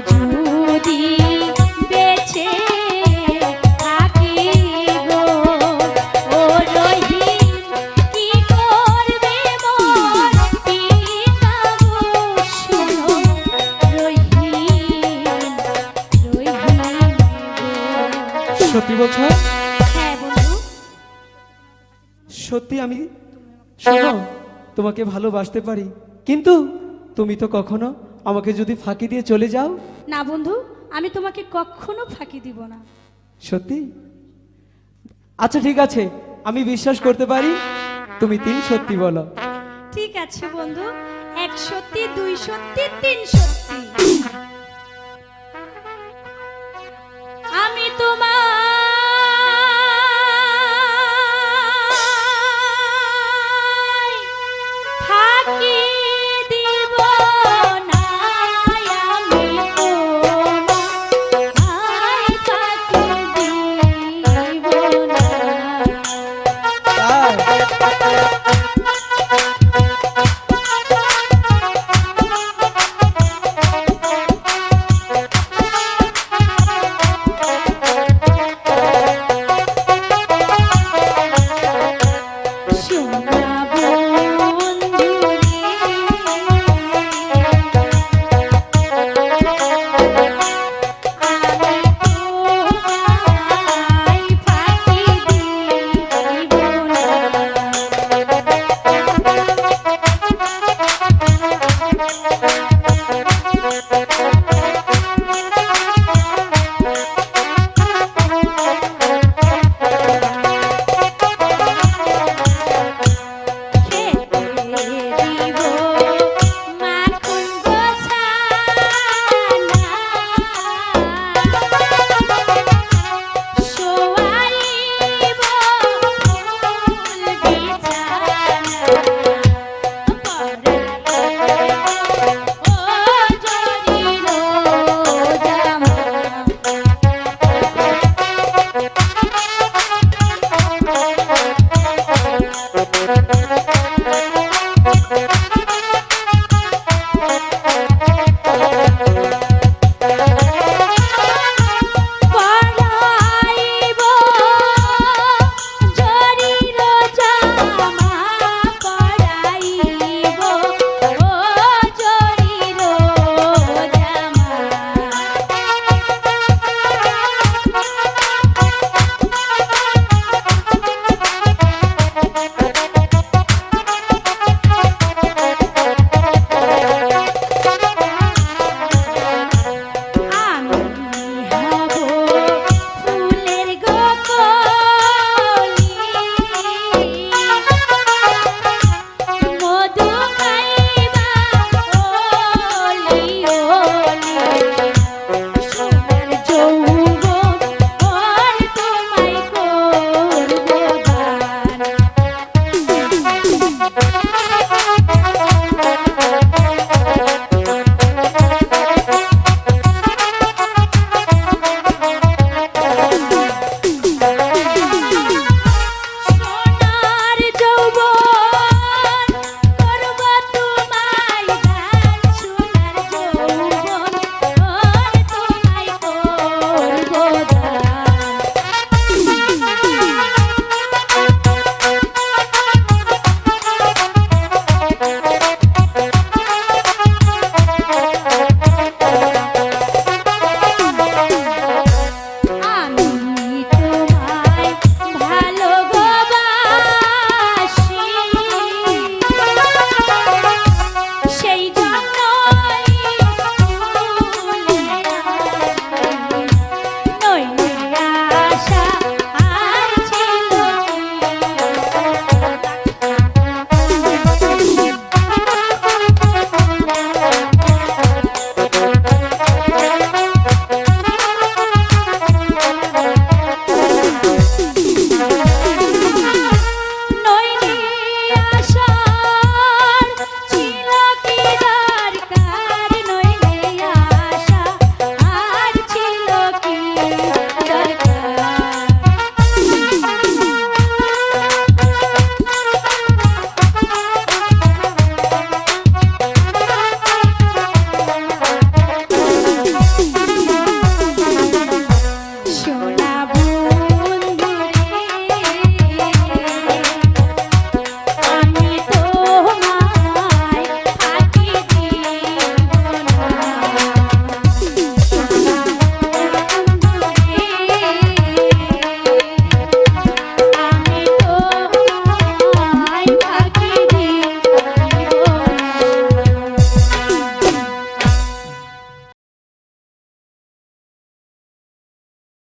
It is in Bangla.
যদি। সত্যি বলছো হ্যাঁ বন্ধু সত্যি আমি শোনো তোমাকে ভালোবাসতে পারি কিন্তু তুমি তো কখনো আমাকে যদি ফাঁকি দিয়ে চলে যাও? না বন্ধু আমি তোমাকে কখনো ফাঁকি দিব না। সত্যি? আচ্ছা ঠিক আছে। আমি বিশ্বাস করতে পারি। তুমি তিন সত্যি বলো। ঠিক আছে বন্ধু এক সত্যি দুই সত্যি তিন সত্যি। you.